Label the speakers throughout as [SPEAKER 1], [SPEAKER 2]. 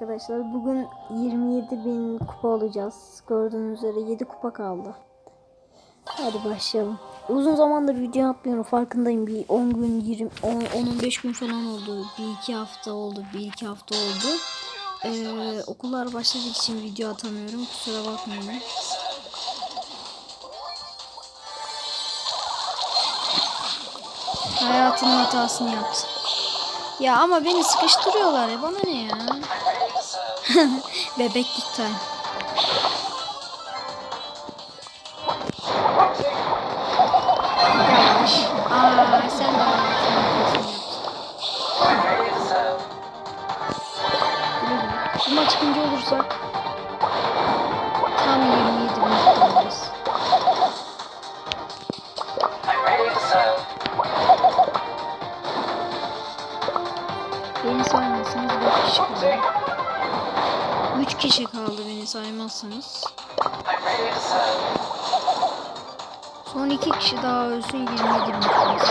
[SPEAKER 1] Arkadaşlar bugün 27 bin kupa olacağız. Gördüğünüz üzere 7 kupa kaldı. Hadi başlayalım. Uzun zamandır video atmıyorum farkındayım. Bir 10 gün 20 10-15 gün falan oldu. Bir iki hafta oldu. Bir iki hafta oldu. Ee, okullar başladığı için video atamıyorum. Kusura bakmayın. Hayatının hatasını yaptı. Ya ama beni sıkıştırıyorlar ya. Bana ne ya? Bebeklik time. Aa sen de. Bu maç olursak tam 27 bin alırız. Beni saymazsanız 4 kişi kaldı. 3 kişi kaldı beni saymazsanız. Son 2 kişi daha ölsün 27 bin kalırız.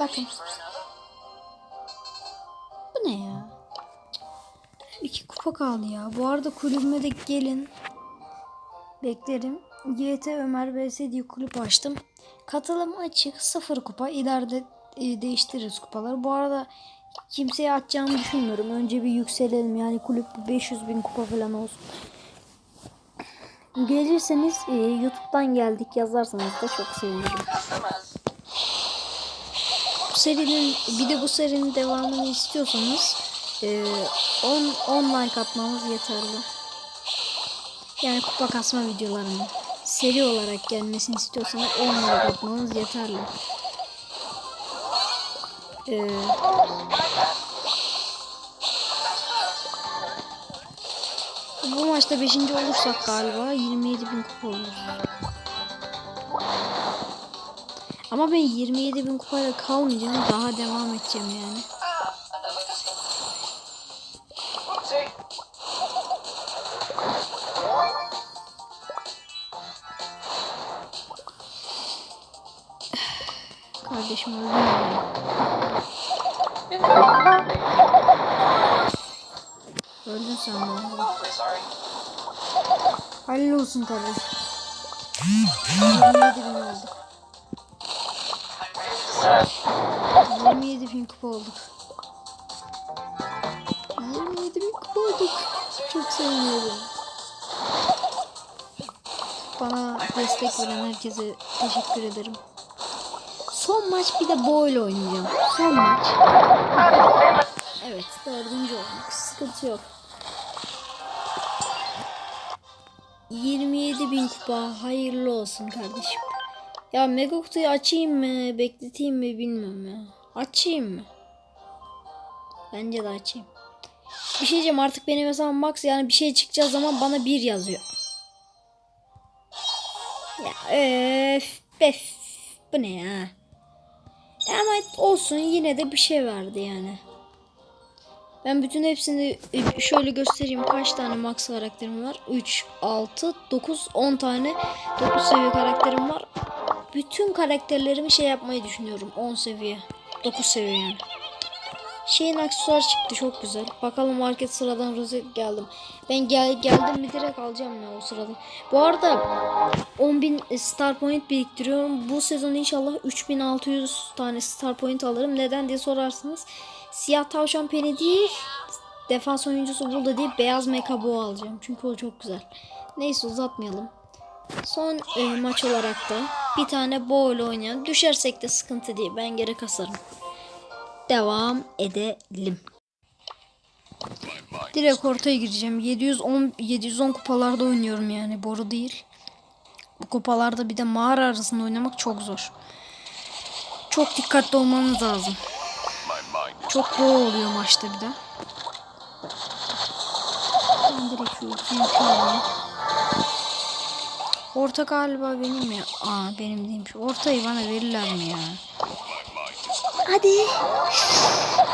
[SPEAKER 1] Bakın. Bu ne ya? İki kupa kaldı ya. Bu arada kulübüme de gelin. Beklerim. YT Ömer vs diye kulüp açtım. Katılım açık. Sıfır kupa. İleride e, değiştiririz kupaları. Bu arada kimseye atacağımı düşünmüyorum. Önce bir yükselelim. Yani kulüp bir 500 bin kupa falan olsun. Gelirseniz e, YouTube'dan geldik yazarsanız da çok sevinirim. Serinin bir de bu serinin devamını istiyorsanız e, 10 10 like atmamız yeterli. Yani kupa kasma videolarının seri olarak gelmesini istiyorsanız 10 like atmanız yeterli. E, bu maçta 5. olursak galiba 27 bin kupa oluruz. Ama ben 27 bin kupayla kalmayacağım. Daha devam edeceğim yani. Kardeşim öldü? Öldün sen de. Hayırlı olsun kardeşim. 27 bin olduk. 27 bin kupa olduk. 27 bin kupa olduk. Çok seviniyorum. Bana destek veren herkese teşekkür ederim. Son maç bir de boyla oynayacağım. Son maç. Evet dördüncü olduk. Sıkıntı yok. 27 bin kupa hayırlı olsun kardeşim. Ya mega açayım mı bekleteyim mi bilmiyorum ya. Açayım mı? Bence de açayım. Bir şey diyeceğim artık benim mesela max yani bir şey çıkacağı zaman bana bir yazıyor. Ya öf bef bu ne ya? Ya ama olsun yine de bir şey verdi yani. Ben bütün hepsini e, şöyle göstereyim. Kaç tane max karakterim var? 3, 6, 9, 10 tane 9 seviye karakterim var. Bütün karakterlerimi şey yapmayı düşünüyorum. 10 seviye. 9 seviye yani. Şeyin aksesuar çıktı çok güzel. Bakalım market sıradan rozet geldim. Ben gel geldim mi direkt alacağım ya o sırada. Bu arada 10.000 star point biriktiriyorum. Bu sezon inşallah 3600 tane star point alırım. Neden diye sorarsınız. Siyah tavşan peni değil. defans oyuncusu buldu diye beyaz mekabo alacağım. Çünkü o çok güzel. Neyse uzatmayalım. Son e, maç olarak da bir tane boğul oynayan. Düşersek de sıkıntı değil. Ben geri kasarım. Devam edelim. Direkt ortaya gireceğim. 710 710 kupalarda oynuyorum yani. Boru değil. Bu kupalarda bir de mağara arasında oynamak çok zor. Çok dikkatli olmanız lazım. Çok boğ oluyor maçta bir de. Ben direkt. Orta galiba benim ya. Aa benim değilmiş. Ortayı bana verirler mi ya? Hadi.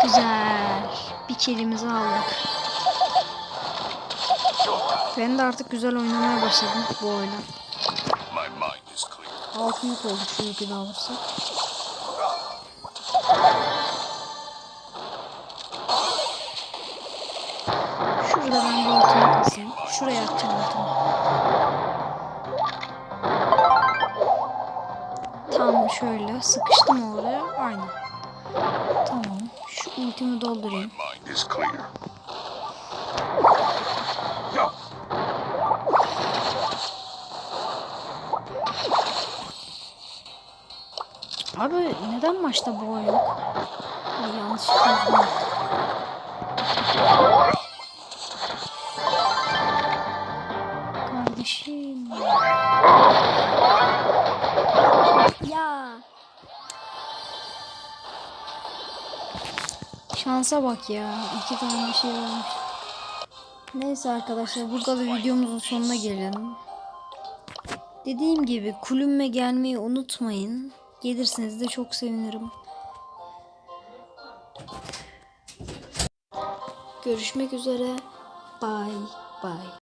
[SPEAKER 1] Güzel. Bir kilimizi aldık. Ben de artık güzel oynamaya başladım bu oyuna. Altı yük olduk şu yükü de alırsak. Şurada ben bir ultimi kasayım. Şuraya atacağım ultimi. Tam şöyle sıkıştım oraya. Aynen. Tamam. Şu ultimi doldurayım. Abi neden maçta bu yok? Ay, yanlış yaptım. Kardeşim. Ya. Şansa bak ya. İki tane şey olmuş. Neyse arkadaşlar burada da videomuzun sonuna gelelim. Dediğim gibi kulübüme gelmeyi unutmayın. Gelirseniz de çok sevinirim. Görüşmek üzere. Bye bye.